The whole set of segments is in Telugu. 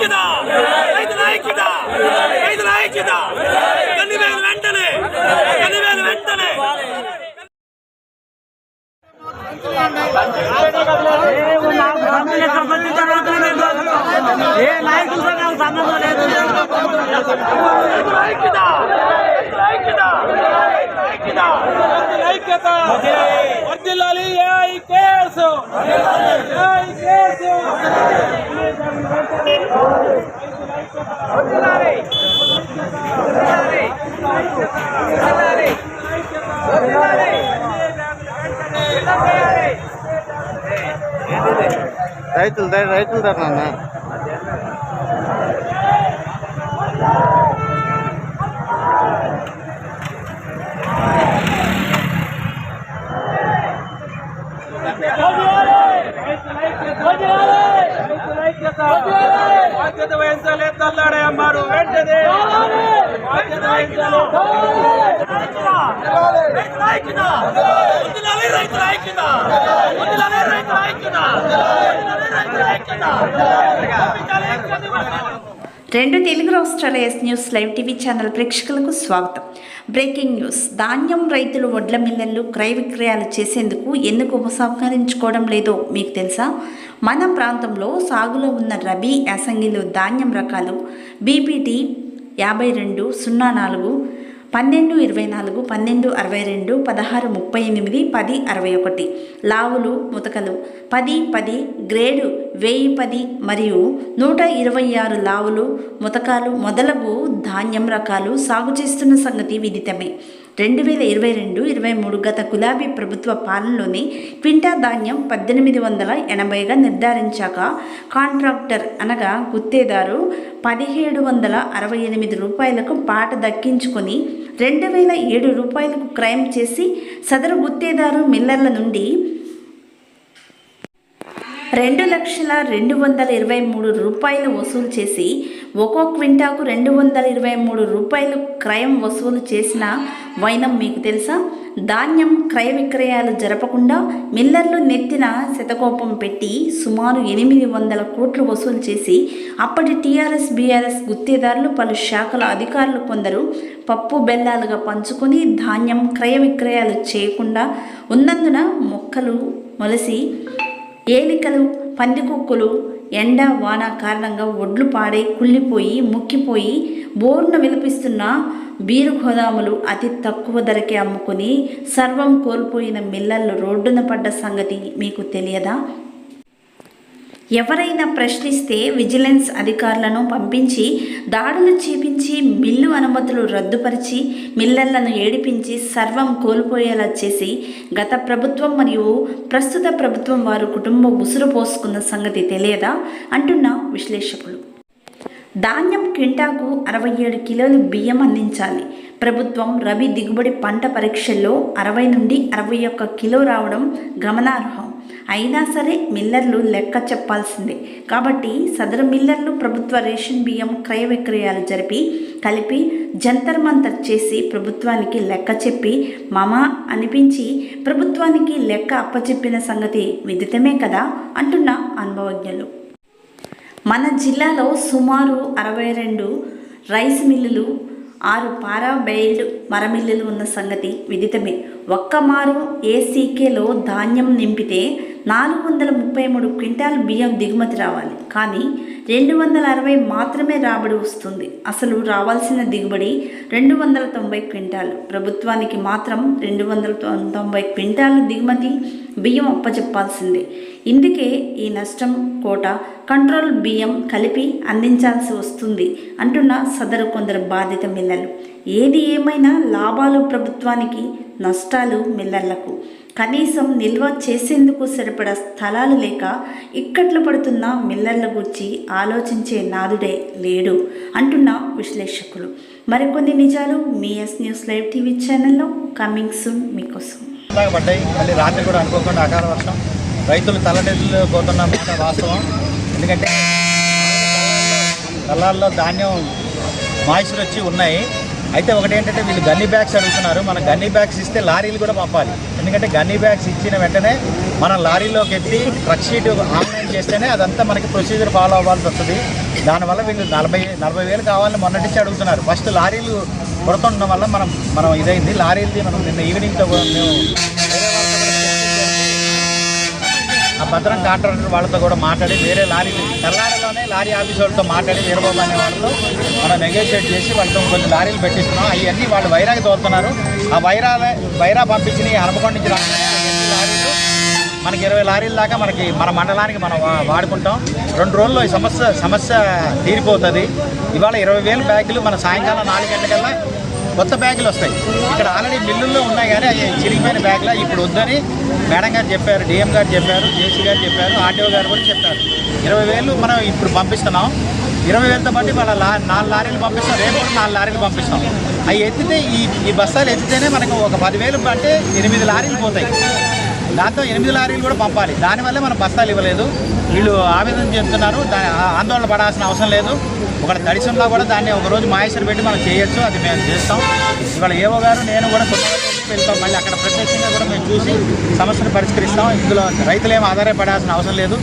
ఐక్యత రైతుల ఐక్యత రైతుల ఐక్యత కన్నివేలు వెంటనే! కన్నివేలు వెంటనే! ఏ నాయకులతో నాకు సంబంధం లేదు ఐక్యత ఐక్యత రైతులు రైతులు ధర నాన్న బాధ్యత. వహించాలి తల్లాడే అమ్మారు వెంటనే. బాధ్యత వహించాలి. రైతుల ఐక్యత వదిలాలి రైతుల ఐక్యత. రైతుల ఐక్యత రైతుల ఐక్యత. రెండు తెలుగు రాష్ట్రాల S news live TV channel ప్రేక్షకులకు స్వాగతం. Breaking news. ధాన్యం రైతులు వడ్ల మిల్లర్లు క్రయ విక్రయాలు చేసేందుకు ఎందుకు ఉపసంహరించుకోవడం లేదో మీకు తెలుసా? మన ప్రాంతంలో సాగులో ఉన్న రబీ యాసంగిలో ధాన్యం రకాలు బీపీటీ యాభై రెండు సున్నా నాలుగు పన్నెండు ఇరవై నాలుగు పన్నెండు అరవై రెండు పదహారు ముప్పై ఎనిమిది పది అరవై ఒకటి. లావులు ముతకలు. పది పది గ్రేడు వెయ్యి పది మరియు నూట ఇరవై ఆరు లావులు ముతకాలు మొదలగు ధాన్యం రకాలు సాగు చేస్తున్న సంగతి విదితమే. రెండు వేల ఇరవై రెండు ఇరవై మూడు గత గులాబీ ప్రభుత్వ పాలనలోనే క్వింటా ధాన్యం పద్దెనిమిది వందల ఎనభైగా నిర్ధారించాక కాంట్రాక్టర్ అనగా గుత్తేదారు పదిహేడు వందల అరవై ఎనిమిది రూపాయలకు పాట దక్కించుకొని రెండు వేల ఏడు రూపాయలకు క్రైమ్ చేసి సదరు గుత్తేదారు మిల్లర్ల నుండి రెండు లక్షల రెండు వందల ఇరవై మూడు రూపాయలు వసూలు చేసి ఒక్కో క్వింటాకు రెండు వందల ఇరవై మూడు రూపాయలు క్రయం వసూలు చేసిన వైనం మీకు తెలుసా? ధాన్యం క్రయ విక్రయాలు జరపకుండా మిల్లర్లు నెత్తిన శతకోపం పెట్టి సుమారు ఎనిమిది వందల కోట్లు వసూలు చేసి అప్పటి టీఆర్ఎస్ బీఆర్ఎస్ గుత్తేదారులు పలు శాఖల అధికారులు కొందరు పప్పు బెల్లాలుగా పంచుకొని ధాన్యం క్రయ విక్రయాలు చేయకుండా ఉన్నందున మొక్కలు మొలసి ఏలికలు పందికొక్కులు ఎండ వాన కారణంగా ఒడ్లు పాడై కుళ్ళిపోయి ముక్కిపోయి బోర్న విలపిస్తున్న బీరు గోదాములు అతి తక్కువ ధరకే అమ్ముకుని సర్వం కోల్పోయిన మిల్లర్లు రోడ్డున పడ్డ సంగతి మీకు తెలియదా? ఎవరైనా ప్రశ్నిస్తే విజిలెన్స్ అధికారులను పంపించి దాడులు చేపించి మిల్లు అనుమతులు రద్దుపరిచి మిల్లర్లను ఏడిపించి సర్వం కోల్పోయేలా చేసి గత ప్రభుత్వం మరియు ప్రస్తుత ప్రభుత్వం వారు కుటుంబం ఉసురు పోసుకున్న సంగతి తెలియదా? అంటున్న విశ్లేషకులు. ధాన్యం క్వింటాకు అరవై ఏడు కిలోలు బియ్యం అందించాలి. ప్రభుత్వం రబీ దిగుబడి పంట పరీక్షల్లో అరవై నుండి అరవై ఒక్క కిలో రావడం గమనార్హం. అయినా సరే మిల్లర్లు లెక్క చెప్పాల్సిందే. కాబట్టి సదరు మిల్లర్లు ప్రభుత్వ రేషన్ బియ్యం క్రయ విక్రయాలు జరిపి కలిపి జంతర్ మంతర్ చేసి ప్రభుత్వానికి లెక్క చెప్పి మమా అనిపించి ప్రభుత్వానికి లెక్క అప్పచెప్పిన సంగతి విదితమే కదా అంటున్న అనుభవజ్ఞులు. మన జిల్లాలో సుమారు అరవై రెండు రైస్ మిల్లులు ఆరు పారా బెయిల్డ్ మరమిల్లులు ఉన్న సంగతి విదితమే. ఒక్క మారు ఏసీకేలో ధాన్యం నింపితే నాలుగు వందల ముప్పై మూడు క్వింటాల్ బియ్యం దిగుమతి రావాలి. కానీ రెండు వందల అరవై మాత్రమే రాబడి వస్తుంది. అసలు రావాల్సిన దిగుబడి రెండు వందల తొంభై క్వింటాలు. ప్రభుత్వానికి మాత్రం రెండు వందల తొంభై క్వింటాలు దిగుమతి బియ్యం అప్పచెప్పాల్సిందే. ఇందుకే ఈ నష్టం కోట కంట్రోల్ బియ్యం కలిపి అందించాల్సి వస్తుంది అంటున్న సదరు కొందరు బాధిత మిల్లలు. ఏది ఏమైనా లాభాలు ప్రభుత్వానికి నష్టాలు మిల్లర్లకు. కనీసం నిల్వ చేసేందుకు సరిపడా స్థలాలు లేక ఇక్కట్లు పడుతున్న మిల్లర్ల గురించి ఆలోచించే నాదుడే లేడు అంటున్న విశ్లేషకులు. మరికొన్ని నిజాలు మీ ఎస్ న్యూస్ లైవ్ టీవీ ఛానల్లో కమింగ్ సూన్ మీకోసం. పడ్డాయి మళ్ళీ రాత్రి కూడా అనుకోకుండా అకాల వర్షం. రైతులు తలడెల్లు పోతున్న మాట వాస్తవం. ఎందుకంటే కళ్ళాల్లో ధాన్యం మాయిశ్చర్ వచ్చి ఉన్నాయి. అయితే ఒకటి ఏంటంటే వీళ్ళు గన్నీ బ్యాగ్స్ అడుగుతున్నారు. మన గన్నీ బ్యాగ్స్ ఇస్తే లారీలు కూడా పంపాలి. ఎందుకంటే గన్నీ బ్యాగ్స్ ఇచ్చిన వెంటనే మనం లారీలోకి ఎత్తి ట్రక్ షీట్ ఆన్లైన్ చేస్తేనే అదంతా మనకి ప్రొసీజర్ ఫాలో అవ్వాల్సి వస్తుంది. దానివల్ల వీళ్ళు నలభై నలభై వేలు కావాలని మొన్నటించి అడుగుతున్నారు. ఫస్ట్ లారీలు కొడుతుండడం వల్ల మనం మనం ఇదైంది. లారీలది మనం నిన్న ఈవినింగ్తో మేము ఆ భద్రం కాంట్రాక్టర్ వాళ్ళతో కూడా మాట్లాడి వేరే లారీ తెల్లారిలోనే లారీ ఆఫీస్ వాళ్ళతో మాట్లాడి వీరబాబు అనే వాళ్ళతో మనం నెగోషియేట్ చేసి వాళ్ళతో కొన్ని లారీలు పెట్టిస్తున్నాం. అవన్నీ వాళ్ళు వైరాకి తోలుతున్నారు. ఆ వైరా వైరా పంపించిన హనుమకొండ నుంచి లారీలు మనకి ఇరవై లారీల దాకా మనకి మన మండలానికి మనం వాడుకుంటాం. రెండు రోజుల్లో ఈ సమస్య సమస్య తీరిపోతుంది. ఇవాళ ఇరవై వేల బ్యాగులు మన సాయంకాలం నాలుగు గంటలకల్లా కొత్త బ్యాగులు వస్తాయి. ఇక్కడ ఆల్రెడీ మిల్లుల్లో ఉన్నాయి కానీ అవి చిరిగిపోయిన బ్యాగులు ఇప్పుడు వద్దని మేడం గారు చెప్పారు డిఎం గారు చెప్పారు జేసీ గారు చెప్పారు ఆర్టీఓ గారు కూడా చెప్పారు. ఇరవై వేలు మనం ఇప్పుడు పంపిస్తున్నాం. ఇరవై వేలతో పాటు వాళ్ళ లా నాలుగు లారీలు పంపిస్తాం రేపు కూడా నాలుగు లారీలు పంపిస్తాం. అవి ఎత్తితే ఈ ఈ బస్తాలు ఎత్తితేనే మనకు ఒక పదివేలు అంటే ఎనిమిది లారీలు పోతాయి. దాంతో ఎనిమిది లారీలు కూడా పంపాలి. దానివల్లే మనం బస్తాలు ఇవ్వలేదు. వీళ్ళు ఆవేదన చెందుతున్నారు దాని ఆందోళన పడాల్సిన అవసరం లేదు. ఒక తడిసంలా కూడా దాన్ని ఒక రోజు మాయేశ్వర పెట్టి మనం చేయొచ్చు అది మేము చేస్తాం. ఇవాళ ఏవో గారు నేను కూడా వెళ్తాం. మళ్ళీ అక్కడ ప్రత్యక్షంగా కూడా మేము చూసి సమస్యను పరిష్కరిస్తాం. ఇందులో రైతులు ఏం ఆధారపడాల్సిన అవసరం లేదు.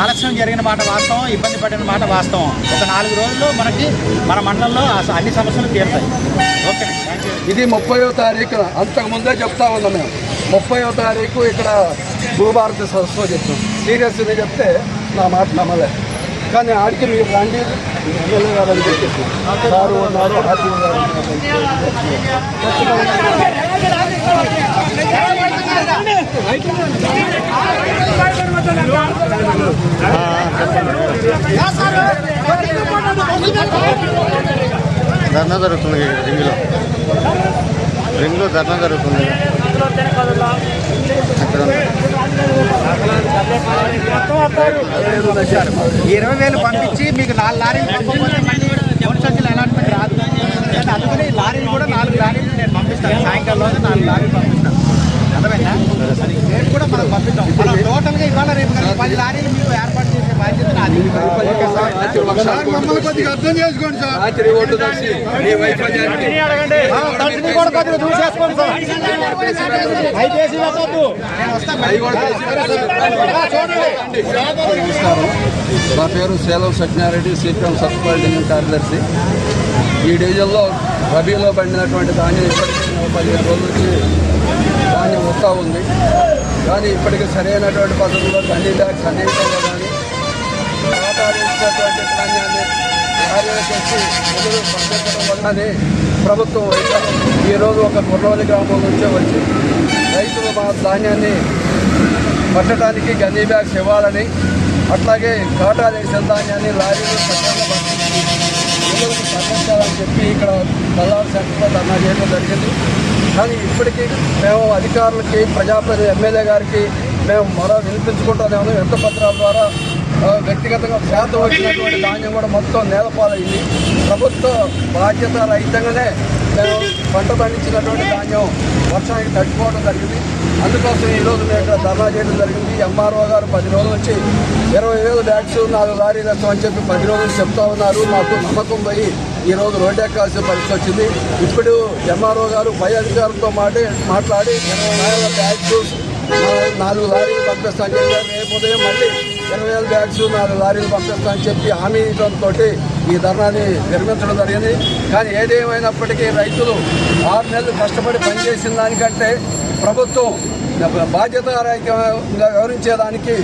ఆలస్యం జరిగిన మాట వాస్తవం ఇబ్బంది పడిన మాట వాస్తవం. ఒక నాలుగు రోజుల్లో మనకి మన మండలంలో అన్ని సమస్యలు తీరుతాయి. ఓకే. ఇది ముప్పయో తారీఖున అంతకు ముందే చెప్తా ఉన్నాం మేము. ముప్పయో తారీఖు ఇక్కడ భూభారతి సదస్సులో చెప్తాం. సీరియస్గా చెప్తే నా మాట నమ్మలే. కానీ ఆడికి మీరు రండి. ఎమ్మెల్యే గారు అని చెప్పేసి సారు ఉన్నారు ఆర్టీఓ గారు ధర్నా జరుగుతుంది రింగులో. రింగులో ధర్నా జరుగుతుంది. అక్కడ ఇరవై వేలు పంపించి మీకు నాలుగు లారీలు పంపకపోతే మళ్ళీ మూడు సంచులు అలాట్మెంట్ రాదు. అందుకని లారీలు కూడా నాలుగు లారీలు నేను పంపిస్తాను. సాయంకాలం నాలుగు లారీలు పంపిస్తాను. అర్థమైందా? అది కూడా మనం పంపిస్తాం మనం టోటల్గా ఇవాళ రేపు పది లారీలు మీకు ఏర్పాటు చేసే అర్థం చేసుకోండి సార్ రాత్రి ఓటు మీ కూడా కొద్దిగా చూసేసుకోండి సార్ దయచేసి వెళ్ళొద్దు. నా పేరు సేలం సత్యనారెడ్డి సీపీఎం సత్యపాల్ డివిజన్ కార్యదర్శి ఈ డివిజన్లో రబీలో పండినటువంటి ధాన్యం ఇప్పటికీ పదిహేను రోజుల నుంచి ధాన్యం వస్తూ ఉంది కానీ ఇప్పటికీ సరైనటువంటి పద్ధతిలో కన్నీ బ్యాగ్స్ కానీ ఖాతాలు ధాన్యాన్ని లారీలకు వచ్చి పంపించడం వల్లనే ప్రభుత్వం వైఫల్యం ఈరోజు ఒక కుర్రవల్లి గ్రామం నుంచే వచ్చి రైతులు మా ధాన్యాన్ని పట్టడానికి గన్నీ బ్యాగ్స్ ఇవ్వాలని అట్లాగే కాటా చేసిన ధాన్యాన్ని లారీలు సక్రమంగా పంపించి పంపించాలని చెప్పి ఇక్కడ దళాల సెంటర్లో ధర్నా చేయడం జరిగింది. కానీ ఇప్పటికీ మేము అధికారులకి ప్రజాప్రతి ఎమ్మెల్యే గారికి మేము మరో వినిపించుకుంటూనే ఉన్నాం. ఎంత పత్రాల ద్వారా వ్యక్తిగతంగా శాతం వచ్చినటువంటి ధాన్యం కూడా మొత్తం నేలపాలైంది. ప్రభుత్వ బాధ్యత రహితంగానే మేము పంట పండించినటువంటి ధాన్యం వర్షానికి తట్టుకోవడం జరిగింది. అందుకోసం ఈరోజు మేము ఇక్కడ ధర్నా చేయడం జరిగింది. ఎంఆర్ఓ గారు పది రోజులు వచ్చి ఇరవై వేలు బ్యాగ్స్ నాలుగు లారీలు వేస్తాం అని చెప్పి పది రోజులు చెప్తా ఉన్నారు. మాకు నమ్మకం పోయి ఈ రోజు రోడ్డు ఎక్కాల్సిన పరిస్థితి వచ్చింది. ఇప్పుడు ఎంఆర్ఓ గారు పై అధికారులతో మాటే మాట్లాడి ఇరవై వేల బ్యాగ్స్ నాలుగు లారీలు పంపిస్తా చెప్పారు రేపు ఉదయం మళ్ళీ ఇరవై వేల బ్యాగ్స్ నాలుగు లారీలు పంపిస్తా అని చెప్పి హామీ ఇవ్వడంతో ఈ ధర్నాన్ని నిర్మించడం జరిగింది. కానీ ఏదేమైనప్పటికీ రైతులు ఆరు నెలలు కష్టపడి పనిచేసిన దానికంటే ప్రభుత్వం బాధ్యతారహితంగా వ్యవహరించేదానికి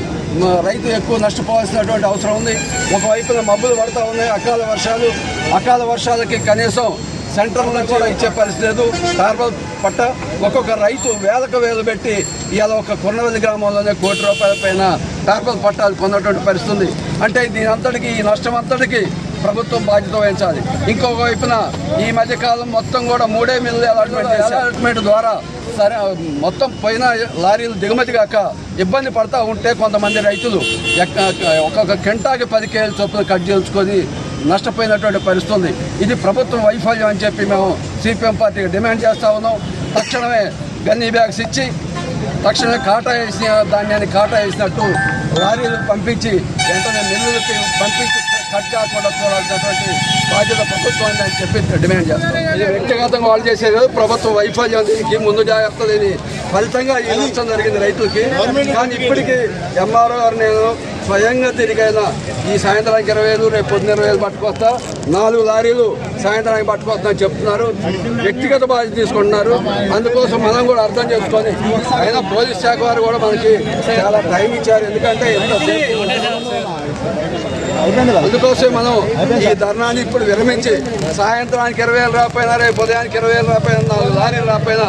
రైతు ఎక్కువ నష్టపోవాల్సినటువంటి అవసరం ఉంది. ఒకవైపున మబ్బులు పడతా ఉన్నాయి అకాల వర్షాలు. అకాల వర్షాలకి కనీసం సెంటర్లో కూడా ఇచ్చే పరిస్థితి లేదు. టార్బల్ పట్ట ఒక్కొక్క రైతు వేలకు వేలు పెట్టి ఇవాళ ఒక కొన్నవెల్లి గ్రామంలోనే కోటి రూపాయల పైన టార్బల్ పట్టాలు పొందటువంటి పరిస్థితి ఉంది. అంటే దీని అంతటికి ఈ నష్టం అంతటికి ప్రభుత్వం బాధ్యత వహించాలి. ఇంకొక వైపున ఈ మధ్యకాలం మొత్తం కూడా మూడే మిల్లు అలాట్మెంట్ ద్వారా సరే మొత్తం పైన లారీలు దిగుమతి కాక ఇబ్బంది పడతా ఉంటే కొంతమంది రైతులు ఎక్క- ఒక్కొక్క కింటాకి పది కేజీల చొప్పున కట్ చేయించుకొని నష్టపోయినటువంటి పరిస్థితి ఉంది ఇది ప్రభుత్వం వైఫల్యం అని చెప్పి మేము సిపిఎం పార్టీకి డిమాండ్ చేస్తూ ఉన్నాం. తక్షణమే గన్నీ బ్యాగ్స్ ఇచ్చి తక్షణమే కాటా వేసిన ధాన్యాన్ని కాటా వేసినట్టు లారీలు పంపించి వెంటనే మిల్లులకి పంపించి కట్ కాకుండా చూడాల్సినటువంటి బాధ్యత ప్రభుత్వాన్ని అని చెప్పి డిమాండ్ చేస్తాం. ఇది వ్యక్తిగతంగా వాళ్ళు చేసేది ప్రభుత్వం వైఫల్యం దీనికి ముందు జాగ్రత్త లేని ఫలితంగా ఈ నష్టం జరిగింది రైతులకి. కానీ ఇప్పటికీ ఎంఆర్ఓ గారు నేను స్వయంగా తిరిగైనా ఈ సాయంత్రానికి ఇరవై వేలు రేపు పొద్దున్న ఇరవై వేలు పట్టుకొస్తా. నాలుగు లారీలు సాయంత్రానికి పట్టుకొస్తా అని చెప్తున్నారు. వ్యక్తిగత బాధ్యత తీసుకుంటున్నారు. అందుకోసం మనం కూడా అర్థం చేసుకొని అయినా పోలీస్ శాఖ వారు కూడా మనకి చాలా టైం ఇచ్చారు. ఎందుకంటే ఎంత అందుకోసం మనం ఈ ధర్నాన్ని ఇప్పుడు విరమించి సాయంత్రానికి ఇరవై వేలు రాకపోయినా రేపు ఉదయానికి ఇరవై వేలు రాకపోయినా నాలుగు లారీలు రాకపోయినా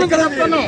నుంచి చెప్తాను